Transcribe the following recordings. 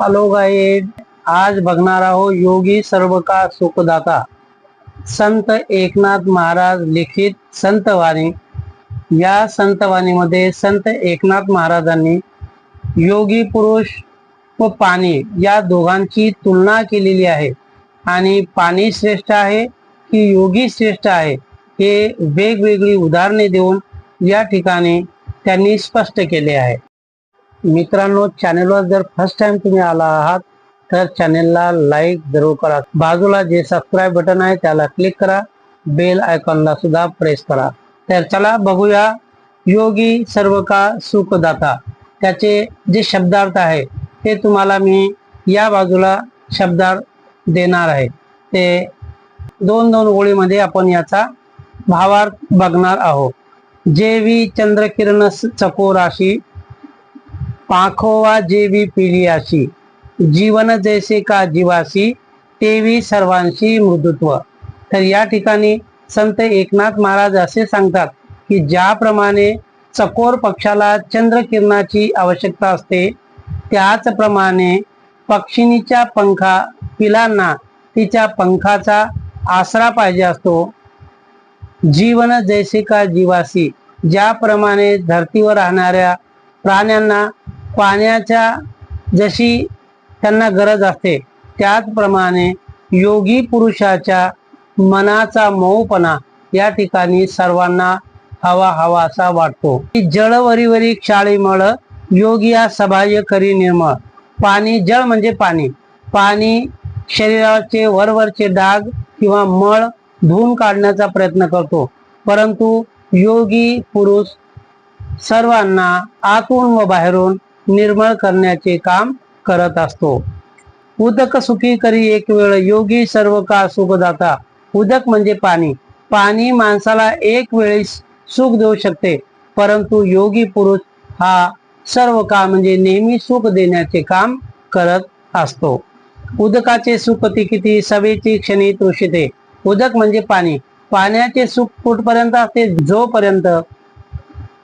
Hello guide आज बघणार आहोत योगी सर्व का सुखदाता. संत एकनाथ महाराज लिखित संतवाणी. या संतवाणीमध्ये संत एकनाथ महाराजांनी योगी पुरुष व पाणी या दोघांची तुलना केलेली आहे. आणि पाणी श्रेष्ठ आहे की योगी श्रेष्ठ आहे हे वेगवेगळी उदाहरणे देऊन या ठिकाणी त्यांनी स्पष्ट केले आहे. मित्रांनो चॅनेलवर जर फर्स्ट टाइम तुम्ही आला आहात तर चॅनेलला लाईक जरूर करा. बाजूला जे सबस्क्राईब बटन आहे त्याला क्लिक करा. बेल आयकॉनला सुद्धा प्रेस करा. तर चला बघूया. योगी सर्व का सुखदाता. त्याचे जे शब्दार्थ आहे ते तुम्हाला मी या बाजूला शब्दार्थ देणार आहे. ते दोन दोन ओळीमध्ये आपण याचा भावार्थ बघणार आहोत. जेवी चंद्रकिरण चकोराशी पाखोवा जेवी पिलियाशी जीवन जैसे का जीवासी तेवी सर्वांशी मृदुत्व. तर या ठिकाणी संत एकनाथ महाराज असे सांगतात की ज्याप्रमाणे चकोर पक्षाला चंद्रकिरणाची आवश्यकता असते त्याचप्रमाणे पक्षिणीच्या पंखा पिलांना तिच्या पंखाचा आसरा पाहिजे असतो. जीवन जैसे का जीवासी ज्याप्रमाणे धर्तीवर राहणाऱ्या प्राण्यांना पाण्याच्या जशी त्यांना गरज असते त्याचप्रमाणे योगी पुरुषाच्या मनाचा मऊपणा या ठिकाणी सर्वांना हवा हवासा वाटतो. जळवरीवरी क्षाळीमळ योगिया सभाय करी निर्मळ. पाणी जळ म्हणजे पाणी. पाणी शरीराचे वरवरचे डाग किंवा मळ धुवून काढण्याचा प्रयत्न करतो. परंतु योगी पुरुष सर्वांना आतून व बाहेरून निर्मळ करण्याचे काम करत असतो. उदक सुखी करी एक वेळ योगी सर्व का सुखदाता उदक म्हणजे पाणी. पाणी माणसाला एक वेळी सुख देऊ शकते. परंतु योगी पुरुष हा सर्व का म्हणजे नेहमी सुख देण्याचे काम करत असतो. उदकाचे सुख ती किती? सभेची क्षणी तृषिते उदक म्हणजे पाणी. पाण्याचे सुख कुठपर्यंत असते? जोपर्यंत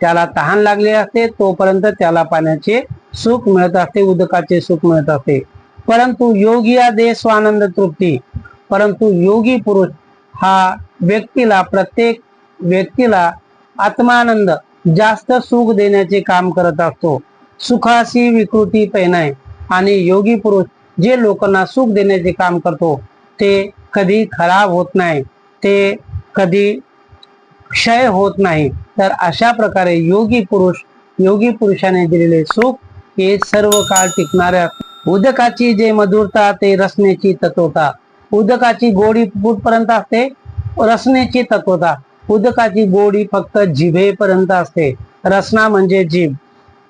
त्याला तहान लागले असते तोपर्यंत त्याला पाण्याचे सुख मिळत असते उदकाचे सुख मिळत असते. परंतु योगी या दे स्वानंद तृप्ती. परंतु योगी पुरुष हा व्यक्तीला प्रत्येक व्यक्तीला आत्मानंद जास्त सुख देण्याचे काम करत असतो. सुखाशी विकृती पैनाय. आणि योगी पुरुष जे लोकांना सुख देण्याचे काम करतो ते कधी खराब होत नाही. ते कधी क्षय होत नाही. तर अशा प्रकारे योगी पुरुष योगी पुरुषाने दिलेले सुख हे सर्व काळ टिकणाऱ्या उदकाची जे मधुरता ते रसनेची तत्वता. उदकाची गोडी कुठपर्यंत असते? रसनेची तत्वता. उदकाची गोडी फक्त जिभेपर्यंत असते. रसना म्हणजे जीभ.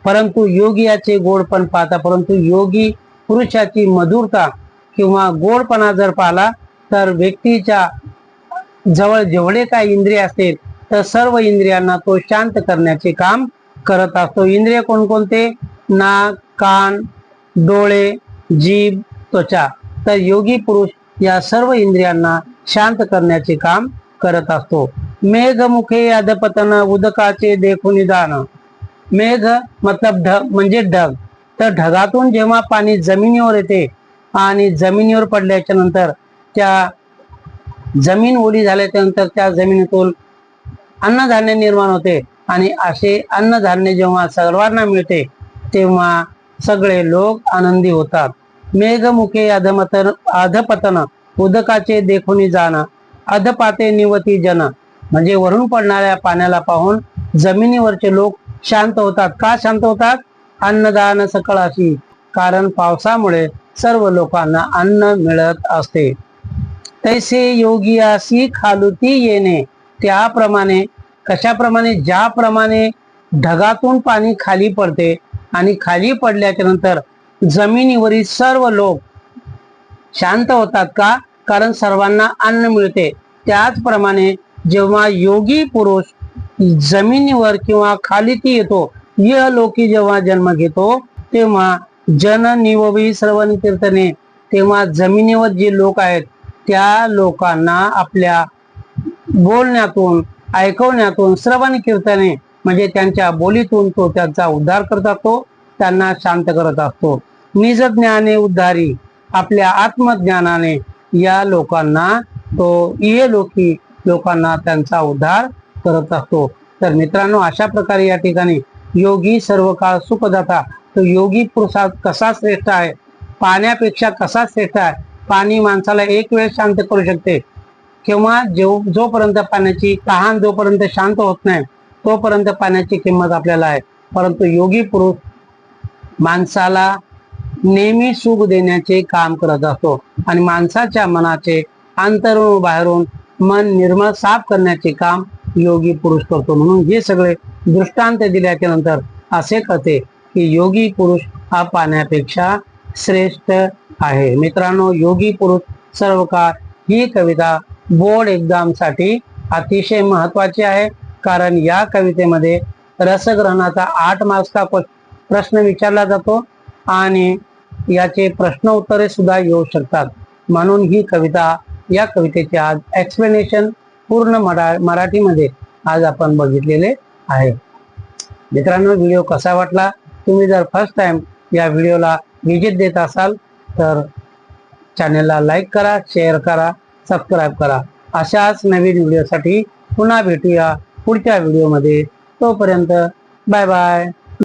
परंतु योगियाचे गोडपण पाहता परंतु योगी पुरुषाची मधुरता किंवा गोडपणा जर पाहिला तर व्यक्तीच्या जवळ जेवढे काही इंद्रिय असतील तर सर्व इंद्रियांना तो शांत करण्याचे काम करत असतो. इंद्रिय कोणकोणते? नाक कान डोळे जीभ त्वचा. तर योगी पुरुष या सर्व इंद्रियांना शांत करण्याचे काम करत असतो. मेघमुखे अधपतन उदकाचे देखून निदान. मेघ मतलब ढग म्हणजे ढग. तर ढगातून जेव्हा पाणी जमिनीवर येते आणि जमिनीवर पडल्याच्या नंतर त्या जमीन ओली झाल्याच्यानंतर त्या जमिनीतून अन्नधान्य निर्माण होते. आणि असे अन्नधान्य जेव्हा सर्वांना मिळते तेव्हा सगळे लोक आनंदी होतात. मेघमुखे अधमतन अधपतन उदकाचे देखुनी जाणं अधपाते निवती जन म्हणजे वरून पडणाऱ्या पाण्याला पाहून जमिनीवरचे लोक शांत होतात. का शांत होतात? अन्नदान सकळ अशी कारण पावसामुळे सर्व लोकांना अन्न मिळत असते. तैसे योगी अशी खालुती येणे. त्याप्रमाणे कशाप्रमाणे ज्याप्रमाणे ढगातून पाणी खाली पडते आणि खाली पडल्याच्या नंतर जमिनीवरील सर्व लोक शांत होतात का? कारण सर्वांना अन्न मिळते. त्याचप्रमाणे जेव्हा योगी पुरुष जमिनीवर किंवा खाली ती येतो या लोकी जेव्हा जन्म घेतो तेव्हा जन निववी सर्व कीर्तने तेव्हा जमिनीवर जे लोक आहेत त्या लोकांना आपल्या बोलण्यातून ऐकवण्यातून श्रवण कीर्तने म्हणजे त्यांच्या बोलीतून तो त्यांचा उद्धार करत असतो त्यांना शांत करत असतो. निज ज्ञाने उद्धारी आपल्या आत्मज्ञानाने या लोकांना तो इहे लोकी लोकांना त्यांचा उद्धार करत असतो. तर मित्रांनो अशा प्रकारे या ठिकाणी योगी सर्व काळ सुखदाता. तो योगी पुरुषात कसा श्रेष्ठ आहे? पाण्यापेक्षा कसा श्रेष्ठ आहे? पाणी माणसाला एक वेळ शांत करू शकते. किंवा जो जोपर्यंत पाण्याची तहान जोपर्यंत शांत होत नाही तोपर्यंत पाण्याची किंमत आपल्याला आहे. परंतु योगी पुरुष माणसाला नेहमी सुख देण्याचे काम करत असतो. आणि माणसाच्या मनाचे अंतरून बाहेरून मन निर्मळ साफ करण्याचे काम योगी पुरुष करतो. म्हणून हे सगळे दृष्टांत दिल्याच्या नंतर असे कळते की योगी पुरुष हा पाण्यापेक्षा श्रेष्ठ आहे. मित्रांनो योगी पुरुष सर्वकार ही कविता बोर्ड एक्झामसाठी अतिशय महत्वाची आहे. कारण या कवितेमध्ये रसग्रहणाचा आठ मार्क्सचा प्रश्न विचारला जातो आणि याचे प्रश्न उत्तरे सुद्धा येऊ शकतात. म्हणून ही कविता या कवितेचे आज एक्सप्लेनेशन पूर्ण मरा मराठीमध्ये आज आपण बघितलेले आहे. मित्रांनो व्हिडिओ कसा वाटला? तुम्ही जर फर्स्ट टाइम या व्हिडिओला विजेत देत असाल तर चॅनलला लाईक करा शेअर करा सबस्क्राईब करा. अशाच नवीन व्हिडिओसाठी पुन्हा भेटूया पुढच्या व्हिडिओमध्ये तोपर्यंत बाय बाय